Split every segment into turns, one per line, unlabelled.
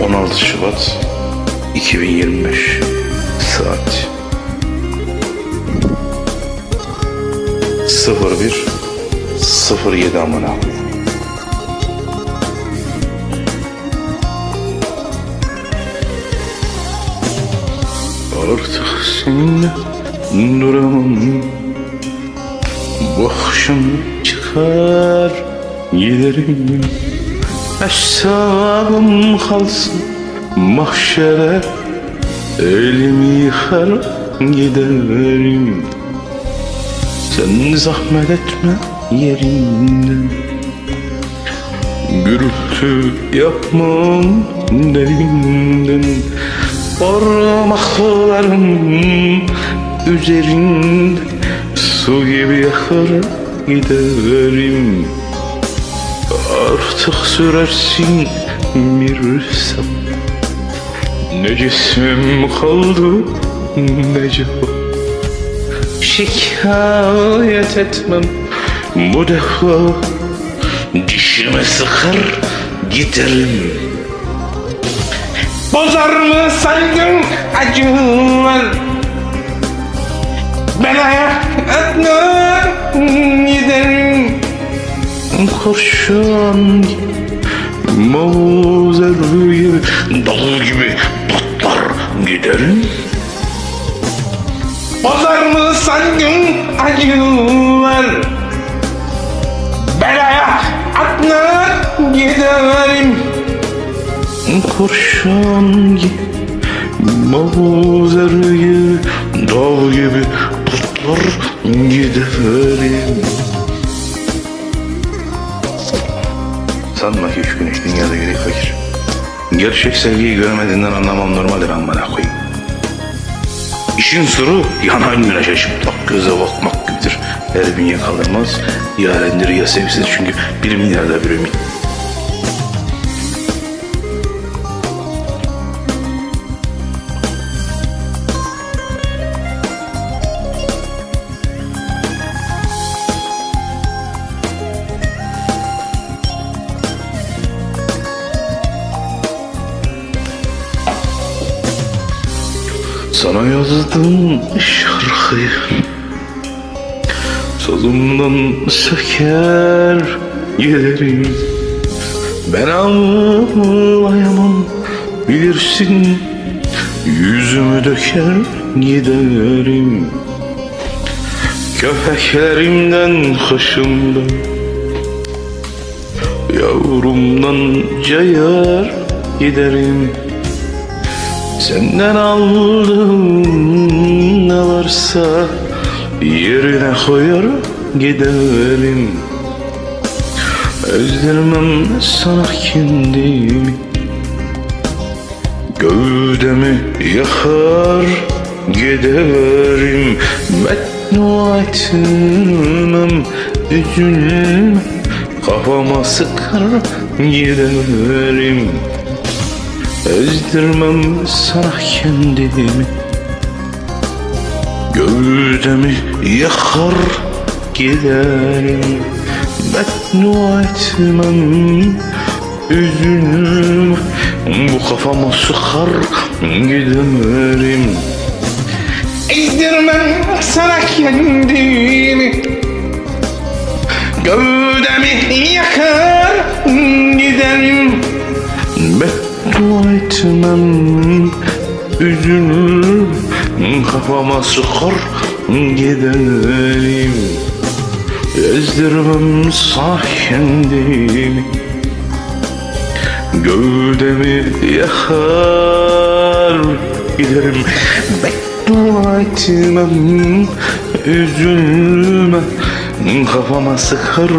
16 Şubat 2025 Saat. 01 07 amına. Artık seninle duramam. Bu akşam çıkar giderim Hesabım kalsın mahşere Elimi yıkar giderim. Sen zahmet etme yerinden Gürültü yapmam derinden. Parmaklarım üzerinde Su gibi yakar giderim Artık sürersin bir sap Ne cismim kaldı ne cevap Şikayet etmem. Bu defa Dişime sıkar giderim.
Bozar mı sandın acılar
Kurşun Mavzer gibi Dal gibi patlar giderim
Bozar mı sandın acılar Belaya atlar giderim.
Kurşun gibi Mavzer gibi Dal gibi patlar giderim Sanma ki üç gün üç dünyada yürek fakir Gerçek sevgiyi görmediğinden anlamam normaldir amına koyayım İşin sırrı yanan güneşe çıplak göze bakmak gibidir. Her bünye kaldırmaz. Ya erendir ya sevsiz çünkü bir milyarda bir ümit. Sana yazdım şarkıyı. Sazımdan söker giderim Ben ağlayamam bilirsin. Yüzümü döker giderim. Köpeklerimden kışımdan Yavrumdan cayar giderim Senden aldığım ne varsa yerine koyar giderim. Özlemem sana kendimi Gövdemi yakar giderim. Beddua etmem üzülme. Kafama sıkar giderim Ezdirmem sana kendimi. Gövdemi yakar giderim. Beddua etmem Üzülme Bu kafama sıkar giderim
Ezdirmem sana kendimi. Gövdemi yakar giderim.
Beddua etmem Üzülme Kafama sıkar giderim. Ezdirmem sağ kendimi Gövdemi yakar giderim. Beddua etmem Üzülme. Kafama sıkar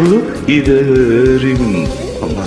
giderim. Aman